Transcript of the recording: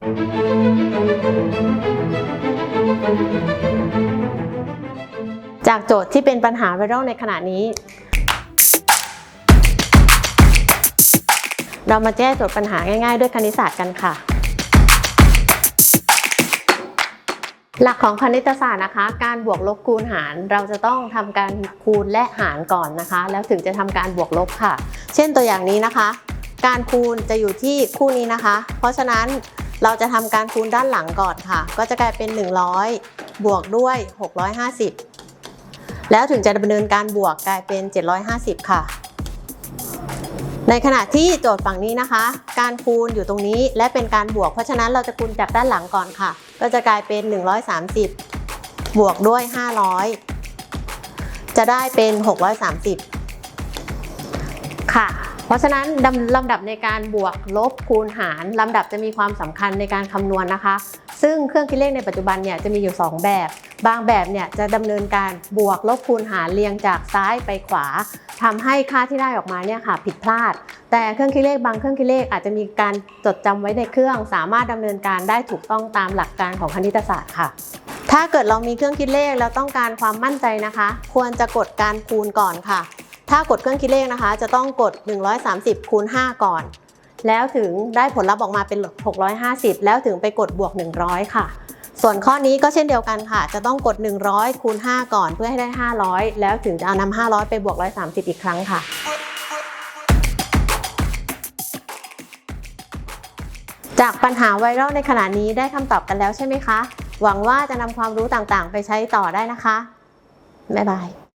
จากโจทย์ที่เป็นปัญหาไวรัลในขณะนี้ เรามาแก้โจทย์ปัญหาง่ายๆ ด้วยคณิตศาสตร์กันค่ะ หลักของคณิตศาสตร์นะคะ การบวกลบคูณหารเราจะต้องทำการคูณและหารก่อนนะคะ แล้วถึงจะทำการบวกลบค่ะ เช่นตัวอย่างนี้นะคะ การคูณจะอยู่ที่คู่นี้นะคะ เพราะฉะนั้น เราจะทำการคูณด้านหลังก่อนค่ะ ก็จะกลายเป็น 100 บวกด้วย 650 แล้วถึงจะดำเนินการบวกกลายเป็น 750 ค่ะ ในขณะที่โจทย์ฝั่งนี้นะคะ การคูณอยู่ตรงนี้และเป็นการบวก เพราะฉะนั้นเราจะคูณจากด้านหลังก่อนค่ะ ก็จะกลายเป็น 130 บวกด้วย 500 จะได้เป็น 630 ค่ะ เพราะฉะนั้นลำดับในการบวกลบคูณหารลำดับจะมีความสำคัญในการคำนวณนะคะ ซึ่งเครื่องคิดเลขในปัจจุบันเนี่ยจะมีอยู่ 2 แบบ บางแบบเนี่ยจะดำเนินการบวกลบคูณหารเรียงจากซ้ายไปขวาทำให้ค่าที่ได้ออกมาเนี่ยค่ะผิดพลาด แต่เครื่องคิดเลขบางเครื่องคิดเลขอาจจะมีการจดจำไว้ในเครื่อง สามารถดำเนินการได้ถูกต้องตามหลักการของคณิตศาสตร์ค่ะถ้าเกิดเรามีเครื่องคิดเลขแล้วต้องการความมั่นใจนะคะ ควรจะกดการคูณก่อนค่ะ ถ้ากดเครื่องคิดเลขนะคะ จะต้องกด 130คูณ5ก่อน แล้วถึงได้ผลลัพธ์ออกมาเป็น 650 แล้วถึงไปกดบวก 100 ค่ะ ส่วนข้อนี้ก็เช่นเดียวกันค่ะ จะต้องกด 100คูณ5ก่อนเพื่อให้ได้ 500 แล้วถึงจะเอานำ500 ไปบวก 130 อีกครั้งค่ะจากปัญหาไวรัลในขณะนี้ได้คำตอบกันแล้วใช่ไหมคะ หวังว่าจะนำความรู้ต่างๆ ไปใช้ต่อได้นะคะ บ๊ายบาย